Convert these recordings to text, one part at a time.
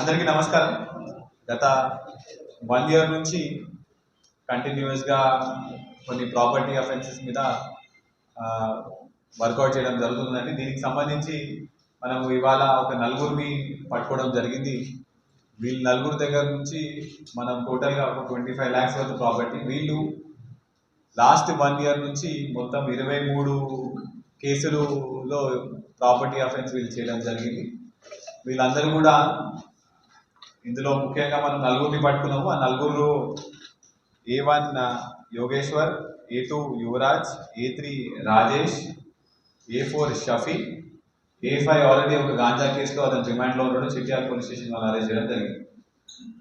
అందరికీ నమస్కారం. గత వన్ ఇయర్ నుంచి కంటిన్యూస్గా కొన్ని ప్రాపర్టీ అఫెన్సెస్ మీద వర్కౌట్ చేయడం జరుగుతుందండి. దీనికి సంబంధించి మనం ఇవాళ ఒక నలుగురిని పట్టుకోవడం జరిగింది. వీళ్ళు నలుగురు దగ్గర నుంచి మనం టోటల్గా ఒక ట్వంటీ ఫైవ్ ల్యాక్స్ వరకు ప్రాపర్టీ. వీళ్ళు లాస్ట్ వన్ ఇయర్ నుంచి మొత్తం ఇరవై మూడు కేసులలో ప్రాపర్టీ అఫెన్స్ వీళ్ళు చేయడం జరిగింది. వీళ్ళందరూ కూడా ఇందులో ముఖ్యంగా మనం నలుగురిని పట్టుకున్నాము. ఆ నలుగురు A one Yogeshwar A two Yuvraj A three Rajesh A four Shafi A five already ఒక గాంజా కేసులో అతను రిమాండ్లో ఉండడం చిట్యాల పోలీస్ స్టేషన్ వాళ్ళు అరెస్ట్ చేయడం జరిగింది.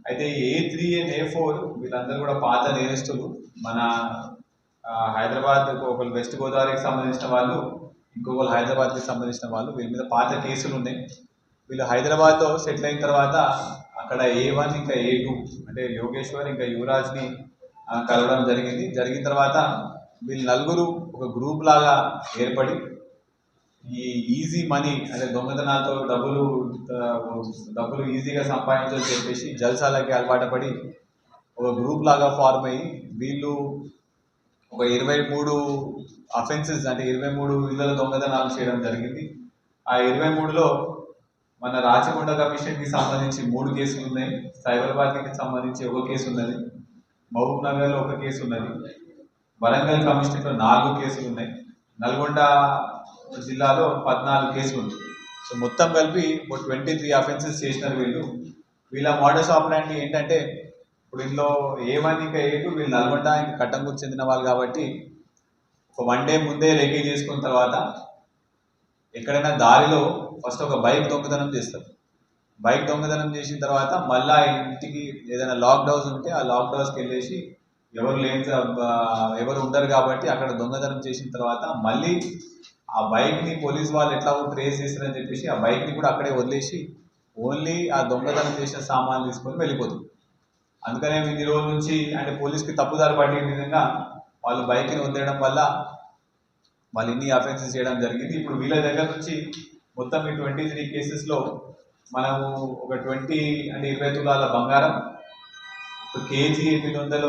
అయితే A three and A four వీళ్ళందరూ కూడా పాత నేరస్తులు. మన హైదరాబాద్ ఒకరు వెస్ట్ గోదావరికి సంబంధించిన వాళ్ళు ఇంకొకరు హైదరాబాద్కి సంబంధించిన వాళ్ళు. వీళ్ళ మీద పాత కేసులు ఉన్నాయి. వీళ్ళు హైదరాబాద్లో సెటిల్ అయిన తర్వాత అక్కడ ఏ వన్ ఇంకా ఏ టూ అంటే యోగేశ్వర్ ఇంకా యువరాజ్ని కలవడం జరిగింది. జరిగిన తర్వాత వీళ్ళు నలుగురు ఒక గ్రూప్ లాగా ఏర్పడి ఈ ఈజీ మనీ అంటే దొంగతనాలతో డబ్బులు డబ్బులు ఈజీగా సంపాదించాలని చెప్పేసి జల్సాలకి అలవాటు పడి ఒక గ్రూప్ లాగా ఫార్మ్ అయ్యి వీళ్ళు ఒక ఇరవై మూడు అఫెన్సెస్ అంటే ఇరవై మూడు ఇళ్ళ దొంగతనాలు చేయడం జరిగింది. ఆ ఇరవై మూడులో మన రాచకొండ కమిషన్కి సంబంధించి మూడు కేసులు ఉన్నాయి సైబరాబాద్కి సంబంధించి ఒక కేసు ఉన్నది మహబూబ్ నగర్లో ఒక కేసు ఉన్నది వరంగల్ కమిషనర్లో నాలుగు కేసులు ఉన్నాయి నల్గొండ జిల్లాలో పద్నాలుగు కేసులు ఉన్నాయి సో మొత్తం కలిపి ఒక ట్వంటీ త్రీ అఫెన్సెస్ చేసినారు వీళ్ళు. వీళ్ళ మోడల్స్ ఆపరాండి ఏంటంటే ఇప్పుడు ఇందులో ఏమని వన్ ఇంకా వీళ్ళు నల్గొండ ఇంకా కట్టంకు చెందిన వాళ్ళు కాబట్టి ఒక వన్ డే ముందే రెడీ చేసుకున్న తర్వాత ఎక్కడైనా దారిలో ఫస్ట్ ఒక బైక్ దొంగతనం చేస్తారు. బైక్ దొంగతనం చేసిన తర్వాత మళ్ళీ ఇంటికి ఏదైనా లాక్ డౌన్స్ ఉంటే ఆ లాక్ డౌన్స్కి వెళ్ళేసి ఎవరు లేని ఎవరు ఉండరు కాబట్టి అక్కడ దొంగతనం చేసిన తర్వాత మళ్ళీ ఆ బైక్ని పోలీస్ వాళ్ళు ఎట్లా ట్రేస్ చేస్తారని చెప్పేసి ఆ బైక్ని కూడా అక్కడే వదిలేసి ఓన్లీ ఆ దొంగతనం చేసిన సామాన్లు తీసుకొని వెళ్ళిపోతుంది అందుకనే ఇన్ని రోజుల నుంచి అంటే పోలీస్కి తప్పుదారి పట్టే విధంగా వాళ్ళు బైక్ని వదిలేయడం వల్ల వాళ్ళు ఇన్ని అఫెన్సెస్ చేయడం జరిగింది. ఇప్పుడు వీళ్ళ దగ్గర నుంచి మొత్తం ఈ ట్వంటీ త్రీ కేసెస్లో మనము ఒక ట్వంటీ అంటే ఇరవై తులాల బంగారం ఒక కేజీ ఎనిమిది వందల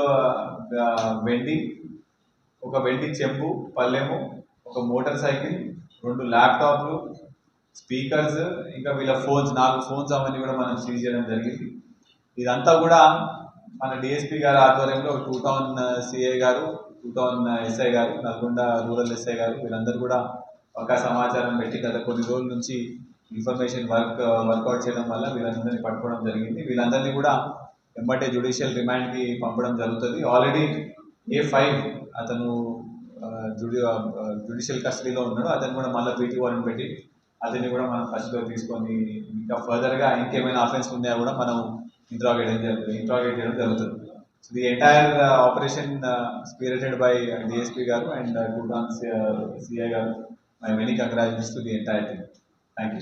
వెండి ఒక వెండి చెంబు పల్లెము ఒక మోటార్ సైకిల్ రెండు ల్యాప్టాప్లు స్పీకర్స్ ఇంకా వీళ్ళ ఫోన్స్ నాలుగు ఫోన్స్ అవన్నీ కూడా మనం సీజ్ చేయడం జరిగింది. ఇదంతా కూడా మన డిఎస్పీ గారి ఆధ్వర్యంలో టూ టౌన్ సిఐ గారు టూ టౌన్ ఎస్ఐ గారు నల్గొండ రూరల్ ఎస్ఐ గారు వీళ్ళందరూ కూడా ఒక సమాచారం పెట్టి గత కొన్ని రోజుల నుంచి ఇన్ఫర్మేషన్ వర్క్ వర్కౌట్ చేయడం వల్ల వీళ్ళందరినీ పట్టుకోవడం జరిగింది. వీళ్ళందరినీ కూడా వెంబటే జ్యుడిషియల్ రిమాండ్కి పంపడం జరుగుతుంది. ఆల్రెడీ ఏ ఫైవ్ అతను జుడి జ్యుడిషియల్ కస్టడీలో ఉన్నాడు అతను కూడా మళ్ళీ పీటీ వారిని పెట్టి అతన్ని కూడా మనం కస్టడీలో తీసుకొని ఇంకా ఫర్దర్గా ఇంకేమైనా ఆఫెన్స్ ఉన్నాయా కూడా మనం ఇంట్రాగేట్ జరుగుతుంది? ఇంట్రాగేట్ చేయడం జరుగుతుంది. So the entire operation spirited by DSP గారు అండ్ టూ టాన్స్ సిఐ గారు my many congratulations to the entire team thank you